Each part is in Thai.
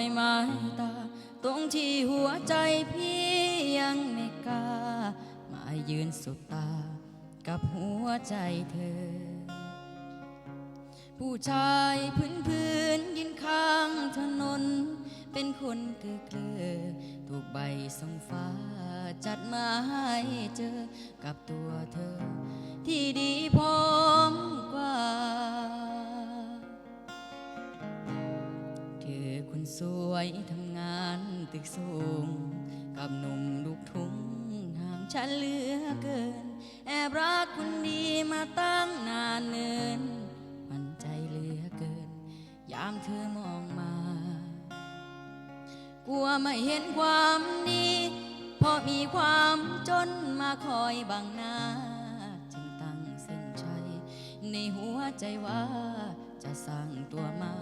อยไม้ตา ตรงที่หัวใจพี่ยังไม่กล้า มายืนสุดตา กับหัวใจเธอ ผู้ชายพื้นพื้นยืนข้างถนน เป็นคนเกลือเกลือถูกใบส่งฟ้าจัดมาให้เจอกับตัวเธอ ที่ดีพร้อม สวยทำงานตึกสูง กับหนุ่มลูกทุ่งห่างฉันเหลือเกิน แอบรักคนดีมาตั้งนานเนินมันใจเหลือเกิน ยามเธอมองมา กลัวไม่เห็นความดี เพราะมีความจนมาคอยบังหน้า จึงตั้งเส้นชัยในหัวใจว่าจะสร้างตัวมา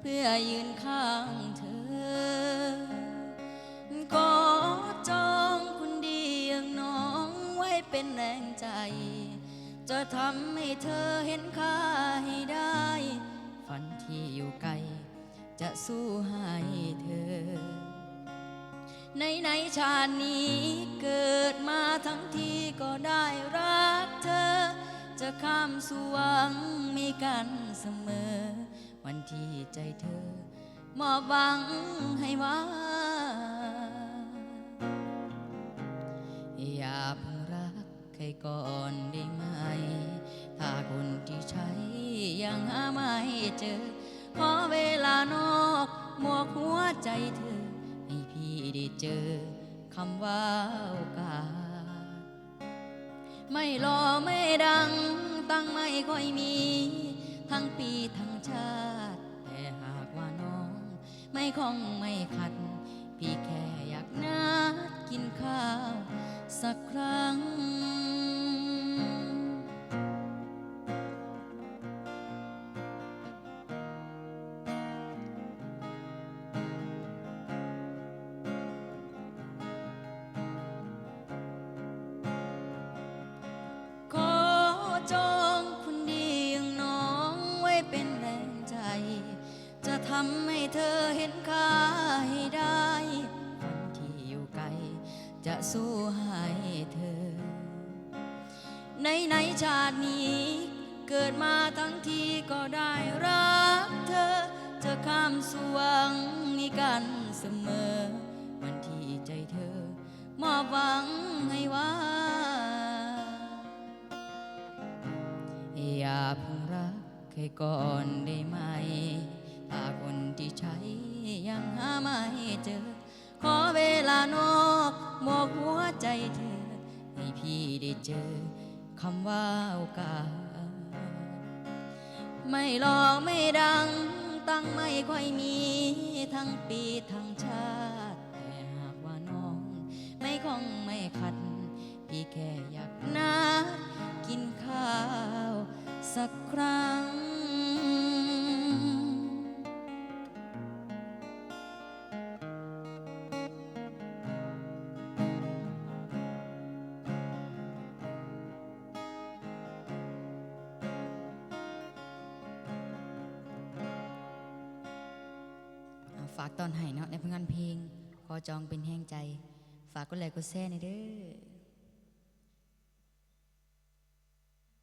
เพื่อยืนข้างเธอ ก็จองคุณดีอย่างน้องไว้เป็นแรงใจ จะทำให้เธอเห็นค่าให้ได้ ฝันที่อยู่ไกล จะสู้ให้เธอ ในในชาตินี้เกิดมาทั้งทีก็ได้รักเธอ จะข้ามสู่หวังมีกันเสมอ วันที่ใจเธอมอบหวังให้ว่า อย่าเพิ่งรักใครก่อนได้ไหม ถ้าคนที่ใช้ยังหาไม่เจอ ขอเวลานอกหมวกหัวใจเธอ ให้พี่ได้เจอคำว่าโอกาสไม่รอไม่ดัง ตั้งไม่ค่อยมี ทั้งปีทั้งชาติ แต่หากว่าน้อง ไม่คงไม่ขัดำให้เธอเห็นค่าให้ได้ฝันที่อยู่ไกล จะสู้ให้เธอ ในในชาตินี้ เกิดมาทั้งทีก็ได้รักเธอ จะข้ามสวงมีกันเสมอ วันที่ใจเธอ มอบหวังให้ว่าอย่าเพิ่งรักใครก่อนได้ไหม ไม่เจอ ขอเวลานอกหมอกหัวใจเธอ ให้พี่ได้เจอคำว่าโอกาส ไม่รอไม่ดัง ตั้งไม่ค่อยมีทั้งปีทั้งชาติ แต่หากว่าน้อง ไม่คงไม่ขัด พี่แค่อยากนัดกินข้าวสักครั้ง ฝากตอนให้เนาะในผลงานเพลง ขอจองเป็นแห้งใจ ฝากก็เลยก็แซ่ในเด้อ